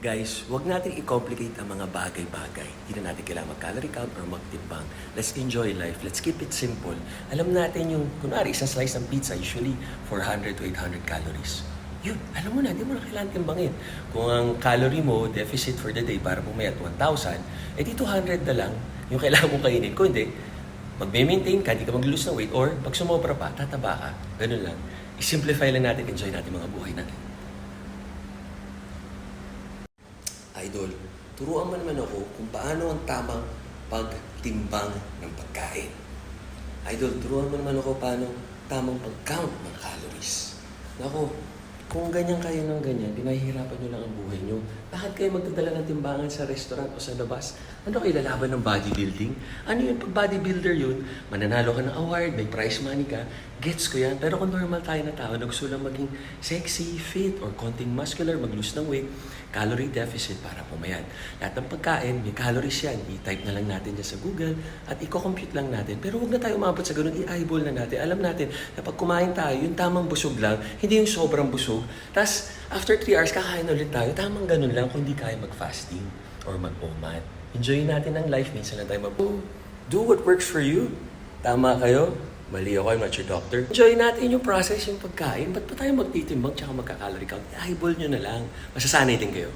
Guys, wag natin i-complicate ang mga bagay-bagay. Hindi na natin kailangan mag-calorie count or magtimbang. Let's enjoy life. Let's keep it simple. Alam natin yung, kunwari, isang slice ng pizza, usually 400 to 800 calories. Yun, alam mo na, di mo na kailangan timbangin. Kung ang calorie mo, deficit for the day para pumayat 1,000, eh di 200 na lang yung kailangan mong kainin. Kung hindi, magme-maintain ka, hindi ka mag-lose ng weight, or pag sumobra pa, tataba ka. Ganun lang. I-simplify lang natin, enjoy natin mga buhay natin. Idol, turuan mo naman ako kung paano ang tamang pagtimbang ng pagkain. Idol, turuan mo naman ako paano tamang pag-count ng calories. Nako, kung ganyan kayo ng ganyan, di mahihirapan nyo lang ang buhay nyo. Bakit kayo magdadala ng timbangan sa restaurant o sa labas? Ano kayo lalaban ng bodybuilding? Ano yun? Pag bodybuilder yun, mananalo ka ng award, may prize money ka, gets ko yan. Pero kung normal tayo na tao, na gusto lang maging sexy, fit, or konting muscular, mag-lose ng weight, calorie deficit para pumayat. Lahat ng pagkain, may calories yan. I-type na lang natin dyan sa Google at i-compute lang natin. Pero huwag na tayo umabot sa ganun, i-eyeball na natin. Alam natin na pag kumain tayo, yung tamang busog lang, hindi yung sobrang busog. Tapos, after 3 hours, kakain ulit tayo. Tamang ganun lang kung hindi kaya mag-fasting or mag-OMAD. Enjoy natin ang life. Minsan lang tayo mag Do what works for you. Tama kayo? Mali ako, I'm not your doctor. Enjoy natin yung process, yung pagkain. Ba't pa tayo magtitimbang tsaka magka-calorie count? Eyeball nyo na lang. Masasanay din kayo.